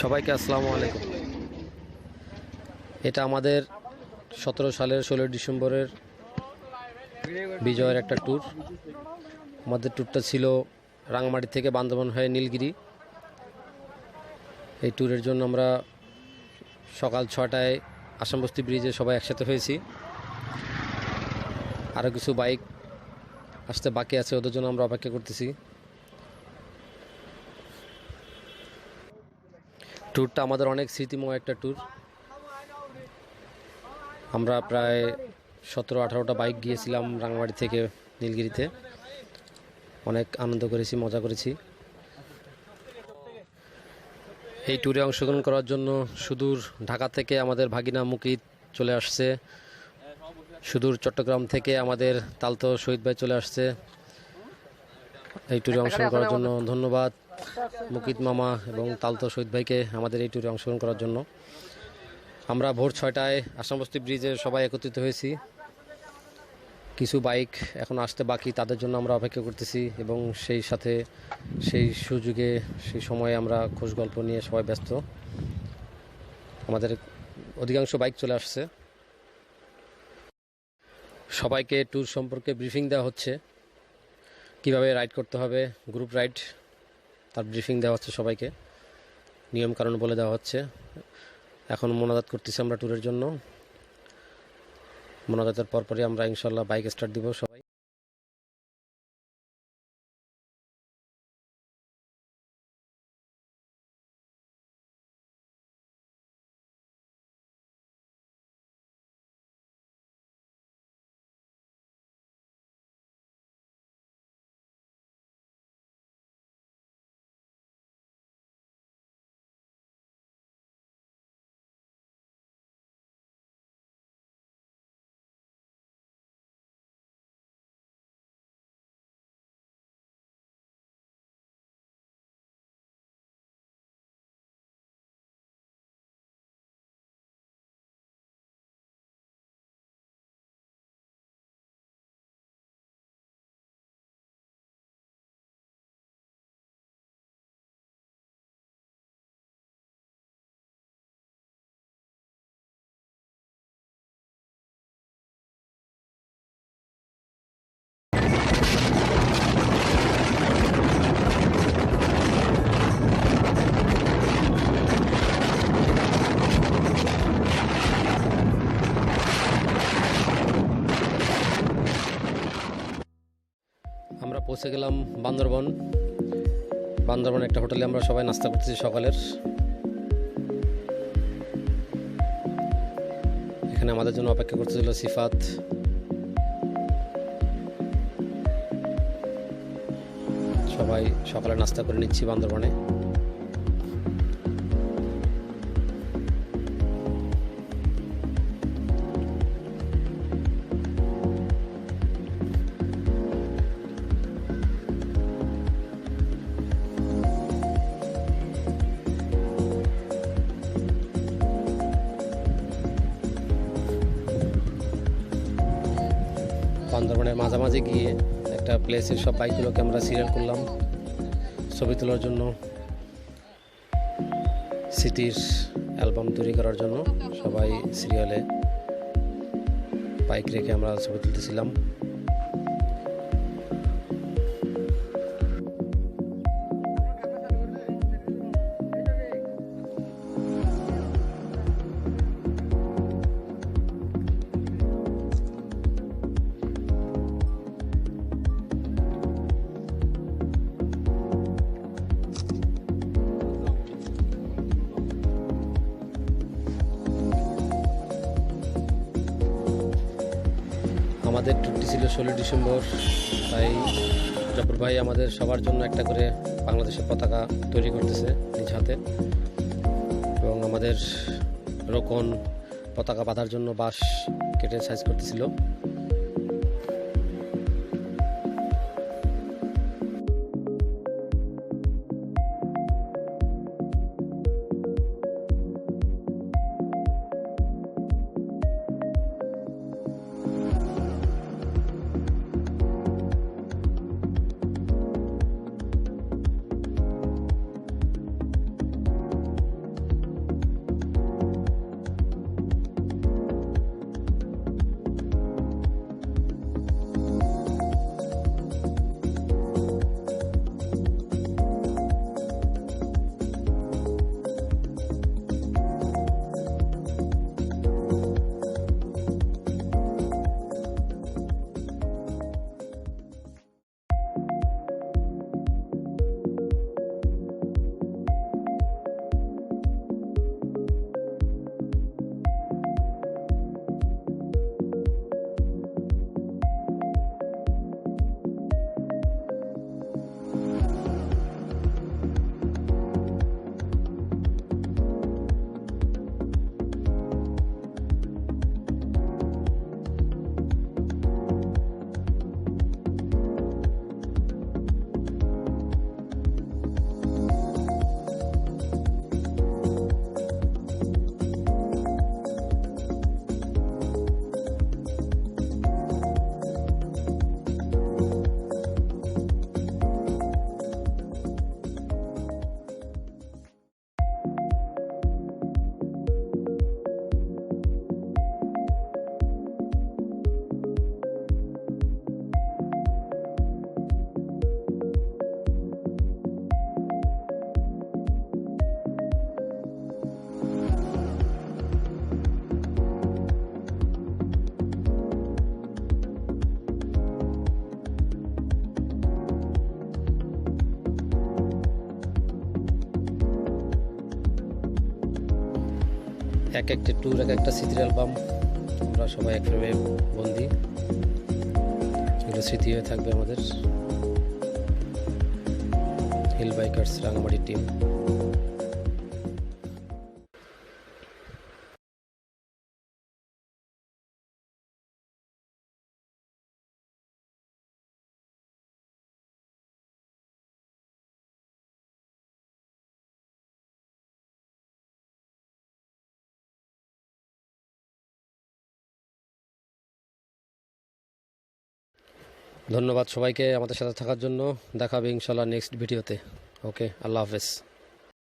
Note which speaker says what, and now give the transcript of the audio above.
Speaker 1: সবাইকে আসসালামু আলাইকুম। এটা আমাদের সতেরো সালের ষোলোই ডিসেম্বরের বিজয়ের একটা ট্যুর আমাদের ট্যুরটা ছিল রাঙামাটি থেকে বান্দরবান হয়ে নীলগিরি। এই ট্যুরের জন্য আমরা সকাল ছটায় আসামবস্তি ব্রিজে সবাই একসাথে হয়েছি। আরও কিছু বাইক আসতে বাকি আছে, ওদের জন্য আমরা অপেক্ষা করতেছি। ট্যুরটা আমাদের অনেক স্মৃতিময় একটা ট্যুর। আমরা প্রায় সতেরো আঠারোটা বাইক গিয়েছিলাম রাঙামাটি থেকে নীলগিরিতে। অনেক আনন্দ করেছি মজা করেছি। এই ট্যুরে অংশগ্রহণ করার জন্য সুদূর ঢাকা থেকে আমাদের ভাগিনা মুকিত চলে আসছে। সুদূর চট্টগ্রাম থেকে আমাদের তালতো শহীদ ভাই চলে আসছে। এই ট্যুরে অংশগ্রহণ করার জন্য ধন্যবাদ। মুকিত মামা এবং তালতো শহীদ ভাইকে আমাদের এই ট্যুরে অংশগ্রহণ করার জন্য। আমরা ভোর ছয়টায় আসামবস্তি ব্রিজে সবাই একত্রিত হয়েছি। কিছু বাইক এখন আসতে বাকি, তাদের জন্য আমরা অপেক্ষা করতেছি এবং সেই সাথে সেই সুযোগে, সেই সময়ে আমরা খোঁজ গল্প নিয়ে সবাই ব্যস্ত। আমাদের অধিকাংশ বাইক চলে আসছে। সবাইকে ট্যুর সম্পর্কে ব্রিফিং দেওয়া হচ্ছে। কীভাবে রাইড করতে হবে গ্রুপ রাইড তার ব্রিফিং দেওয়া হচ্ছে সবাইকে। নিয়ম কারণ বলে দেওয়া হচ্ছে। এখন মোনাজাত করতেছি আমরা ট্যুরের জন্য। মোনাজাতের পরপরই আমরা ইনশাল্লাহ বাইক স্টার্ট দিব। পৌঁছে গেলাম বান্দরবন। বান্দরবন একটা হোটেলে আমরা সবাই নাস্তা করতেছি সকালের। এখানে আমাদের জন্য অপেক্ষা করতেছিল সিফাত। সবাই সকালে নাস্তা করে নিচ্ছি বান্দরবনে। বান্দরবনের মাঝামাঝি গিয়ে একটা প্লেসের সব বাইকগুলোকে আমরা সিরিয়াল করলাম। ছবি তোলার জন্য, সিটির অ্যালবাম তৈরি করার জন্য সবাই সিরিয়ালে বাইক রেখে আমরা ছবি তুলতেছিলাম। আমাদের টুটি ছিল ষোলো ডিসেম্বর, তাই জব্বর ভাই আমাদের সবার জন্য একটা করে বাংলাদেশের পতাকা তৈরি করতেছে নিজ হাতে। এবং আমাদের রোকন পতাকা বাঁধার জন্য বাঁশ কেটে সাইজ করতেছিল। এক একটা ট্যুর এক একটা স্মৃতির অ্যালবাম আমরা সবাই এক ফ্রেমে বন্দি। এগুলো স্মৃতি হয়ে থাকবে আমাদের। হিল বাইকার্স রাঙামাটি টিম ধন্যবাদ সবাইকে আমাদের সাথে থাকার জন্য। দেখাবে ইনশাল্লাহ নেক্সট ভিডিওতে ওকে আল্লাহ হাফেজ।